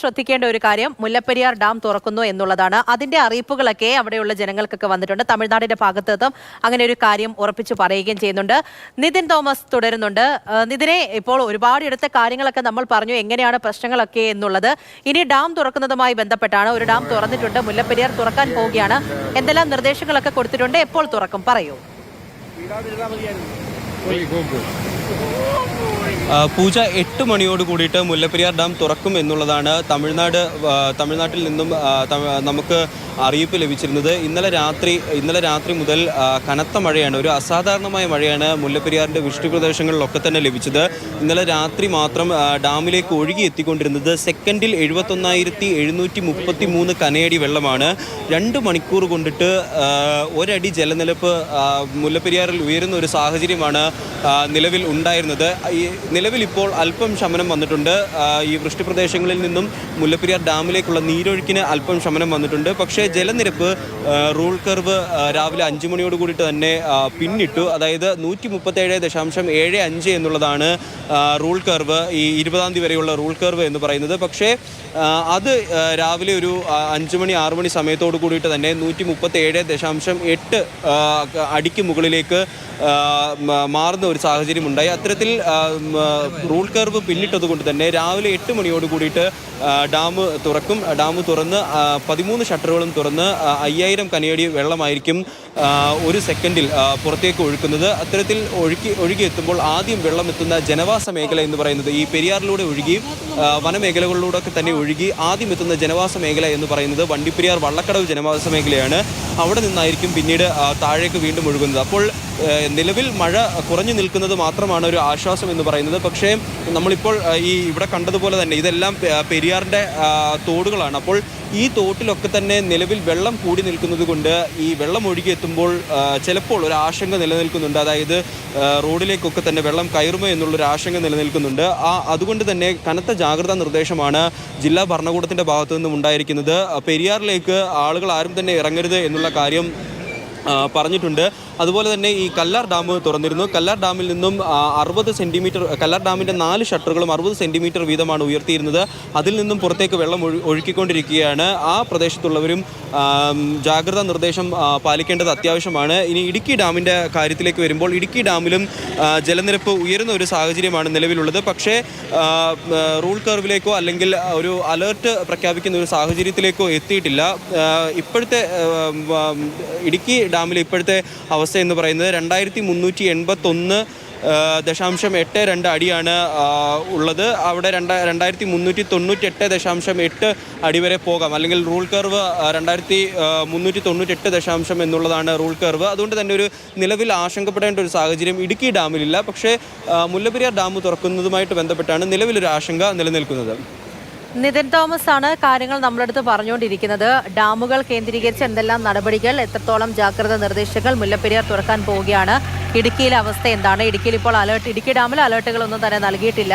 ശ്രദ്ധിക്കേണ്ട ഒരു കാര്യം മുല്ലപ്പെരിയാർ ഡാം തുറക്കുന്നു എന്നുള്ളതാണ്. അതിന്റെ അറിയിപ്പുകളൊക്കെ അവിടെയുള്ള ജനങ്ങൾക്കൊക്കെ വന്നിട്ടുണ്ട്. തമിഴ്നാടിന്റെ ഭാഗത്ത് നിന്നും അങ്ങനെ ഒരു കാര്യം ഉറപ്പിച്ചു പറയുകയും ചെയ്യുന്നുണ്ട്. നിതിൻ തോമസ് തുടരുന്നുണ്ട്. നിതിനെ ഇപ്പോൾ ഒരുപാട് ഇടത്തെ കാര്യങ്ങളൊക്കെ നമ്മൾ പറഞ്ഞു. എങ്ങനെയാണ് പ്രശ്നങ്ങളൊക്കെ എന്നുള്ളത്. ഇനി ഡാം തുറക്കുന്നതുമായി ബന്ധപ്പെട്ടാണ് ഒരു ഡാം തുറന്നിട്ടുണ്ട്. മുല്ലപ്പെരിയാർ തുറക്കാൻ പോവുകയാണ്. എന്തെല്ലാം നിർദ്ദേശങ്ങളൊക്കെ കൊടുത്തിട്ടുണ്ട്? എപ്പോൾ തുറക്കും? പറയൂ. പൂജ എട്ട് മണിയോട് കൂടിയിട്ട് മുല്ലപ്പെരിയാർ ഡാം തുറക്കും എന്നുള്ളതാണ് തമിഴ്നാട് തമിഴ്നാട്ടിൽ നിന്നും നമുക്ക് അറിയിപ്പ് ലഭിച്ചിരുന്നത്. ഇന്നലെ രാത്രി ഇന്നലെ രാത്രി മുതൽ കനത്ത മഴയാണ്. ഒരു അസാധാരണമായ മഴയാണ് മുല്ലപ്പെരിയാറിന്റെ വൃഷ്ടി പ്രദേശങ്ങളിലൊക്കെ തന്നെ ലഭിച്ചത്. ഇന്നലെ രാത്രി മാത്രം ഡാമിലേക്ക് ഒഴുകി എത്തിക്കൊണ്ടിരുന്നത് സെക്കൻഡിൽ എഴുപത്തൊന്നായിരത്തി എഴുന്നൂറ്റി മുപ്പത്തി മൂന്ന് കനയടി വെള്ളമാണ്. രണ്ട് മണിക്കൂർ കൊണ്ടിട്ട് ഒരടി ജലനിരപ്പ് മുല്ലപ്പെരിയാറിൽ ഉയരുന്ന ഒരു സാഹചര്യമാണ് നിലവിൽ ഉണ്ടായിരുന്നത്. നിലവിൽ ഇപ്പോൾ അല്പം ശമനം വന്നിട്ടുണ്ട്. ഈ വൃഷ്ടി പ്രദേശങ്ങളിൽ നിന്നും മുല്ലപ്പെരിയാർ ഡാമിലേക്കുള്ള നീരൊഴുക്കിന് അല്പം ശമനം വന്നിട്ടുണ്ട്. പക്ഷേ ജലനിരപ്പ് റൂൾ കർവ് രാവിലെ അഞ്ച് മണിയോട് കൂടിയിട്ട് തന്നെ പിന്നിട്ടു. അതായത് നൂറ്റി മുപ്പത്തേഴ് ദശാംശം ഏഴ് അഞ്ച് എന്നുള്ളതാണ് റൂൾ കർവ് ഈ ഇരുപതാം തീയതി വരെയുള്ള റൂൾ കർവ് എന്ന് പറയുന്നത്. പക്ഷേ അത് രാവിലെ ഒരു അഞ്ചു മണി ആറ് മണി സമയത്തോട് കൂടിയിട്ട് തന്നെ നൂറ്റി മുപ്പത്തേഴ് ദശാംശം എട്ട് അടിക്ക് മുകളിലേക്ക് മാറുന്ന ഒരു സാഹചര്യം ഉണ്ടായി അത്തരത്തിൽ റൂൾ കർവ് പിന്നിട്ടത് കൊണ്ട് തന്നെ രാവിലെ എട്ട് മണിയോട് കൂടിയിട്ട് ഡാം തുറക്കും. ഡാം തുറന്ന് പതിമൂന്ന് ഷട്ടറുകളും തുറന്ന് അയ്യായിരം കനയടി വെള്ളമായിരിക്കും ഒരു സെക്കൻഡിൽ പുറത്തേക്ക് ഒഴുക്കുന്നത്. അത്തരത്തിൽ ഒഴുക്കി ഒഴുകി എത്തുമ്പോൾ ആദ്യം വെള്ളം എത്തുന്ന ജനവാസ മേഖല എന്ന് പറയുന്നത് ഈ പെരിയാറിലൂടെ ഒഴുകി വനമേഖലകളിലൂടെ തന്നെ ഒഴുകി ആദ്യം എത്തുന്ന ജനവാസ മേഖല എന്ന് പറയുന്നത് വണ്ടിപ്പെരിയാർ വള്ളക്കടവ് ജനവാസ മേഖലയാണ്. അവിടെ നിന്നായിരിക്കും പിന്നീട് താഴേക്ക് വീണ്ടും ഒഴുകുന്നത്. അപ്പോൾ നിലവിൽ മഴ കുറഞ്ഞു നിൽക്കുന്നത് മാത്രമാണ് ഒരു ആശ്വാസം എന്ന് പറയുന്നത്. പക്ഷേ നമ്മളിപ്പോൾ ഈ ഇവിടെ കണ്ടതുപോലെ തന്നെ ഇതെല്ലാം പെരിയാറിന്റെ തോടുകളാണ്. അപ്പോൾ ഈ തോട്ടിലൊക്കെ തന്നെ നിലവിൽ വെള്ളം കൂടി നിൽക്കുന്നത് കൊണ്ട് ഈ വെള്ളം ഒഴുകി എത്തുമ്പോൾ ചിലപ്പോൾ ഒരു ആശങ്ക നിലനിൽക്കുന്നുണ്ട്. അതായത് റോഡിലേക്കൊക്കെ തന്നെ വെള്ളം കയറുമോ എന്നുള്ളൊരു ആശങ്ക നിലനിൽക്കുന്നുണ്ട്. ആ അതുകൊണ്ട് തന്നെ കനത്ത ജാഗ്രതാ നിർദ്ദേശമാണ് ജില്ലാ ഭരണകൂടത്തിന്റെ ഭാഗത്തു നിന്നും ഉണ്ടായിരിക്കുന്നത്. പെരിയാറിലേക്ക് ആളുകൾ ആരും തന്നെ ഇറങ്ങരുത് എന്നുള്ള കാര്യം പറഞ്ഞിട്ടുണ്ട്. അതുപോലെ തന്നെ ഈ കല്ലാർ ഡാം തുറന്നിരുന്നു. കല്ലാർ ഡാമിൽ നിന്നും അറുപത് സെന്റിമീറ്റർ കല്ലാർ ഡാമിന്റെ നാല് ഷട്ടറുകളും അറുപത് സെന്റിമീറ്റർ വീതമാണ് ഉയർത്തിയിരുന്നത്. അതിൽ നിന്നും പുറത്തേക്ക് വെള്ളം ഒഴു ഒഴുക്കിക്കൊണ്ടിരിക്കുകയാണ്. ആ പ്രദേശത്തുള്ളവരും ജാഗ്രതാ നിർദ്ദേശം പാലിക്കേണ്ടത് അത്യാവശ്യമാണ്. ഇനി ഇടുക്കി ഡാമിന്റെ കാര്യത്തിലേക്ക് വരുമ്പോൾ ഇടുക്കി ഡാമിലും ജലനിരപ്പ് ഉയരുന്ന ഒരു സാഹചര്യമാണ് നിലവിലുള്ളത്. പക്ഷേ റൂൾ കർവിലേക്കോ അല്ലെങ്കിൽ ഒരു അലേർട്ട് പ്രഖ്യാപിക്കുന്ന ഒരു സാഹചര്യത്തിലേക്കോ എത്തിയിട്ടില്ല. ഇപ്പോഴത്തെ ഇടുക്കി ഡാമിലെ ഇപ്പോഴത്തെ അവസ്ഥ എന്ന് പറയുന്നത് രണ്ടായിരത്തി മുന്നൂറ്റി എൺപത്തൊന്ന് ദശാംശം എട്ട് രണ്ട് അടിയാണ് ഉള്ളത്. അവിടെ രണ്ട രണ്ടായിരത്തി മുന്നൂറ്റി തൊണ്ണൂറ്റി എട്ട് ദശാംശം എട്ട് അടി വരെ പോകാം. അല്ലെങ്കിൽ റൂൾ കർവ് രണ്ടായിരത്തി മുന്നൂറ്റി തൊണ്ണൂറ്റി എട്ട് ദശാംശം എന്നുള്ളതാണ് റൂൾ കർവ്. അതുകൊണ്ട് തന്നെ ഒരു നിലവിൽ ആശങ്കപ്പെടേണ്ട ഒരു സാഹചര്യം ഇടുക്കി ഡാമിലില്ല. പക്ഷേ മുല്ലപ്പെരിയാർ ഡാം തുറക്കുന്നതുമായിട്ട് ബന്ധപ്പെട്ടാണ് നിലവിലൊരു ആശങ്ക നിലനിൽക്കുന്നത്. നിതിൻ തോമസ് ആണ് കാര്യങ്ങൾ നമ്മളടുത്ത് പറഞ്ഞുകൊണ്ടിരിക്കുന്നത്. ഡാമുകൾ കേന്ദ്രീകരിച്ച് എന്തെല്ലാം നടപടികൾ എത്രത്തോളം ജാഗ്രത നിർദ്ദേശങ്ങൾ മുല്ലപ്പെരിയാർ തുറക്കാൻ പോവുകയാണ് ഇടുക്കിയിലെ അവസ്ഥ എന്താണ്? ഇടുക്കിയിൽ ഇപ്പോൾ അലേർട്ട് ഇടുക്കി ഡാമിൽ അലേർട്ടുകളൊന്നും തന്നെ നൽകിയിട്ടില്ല.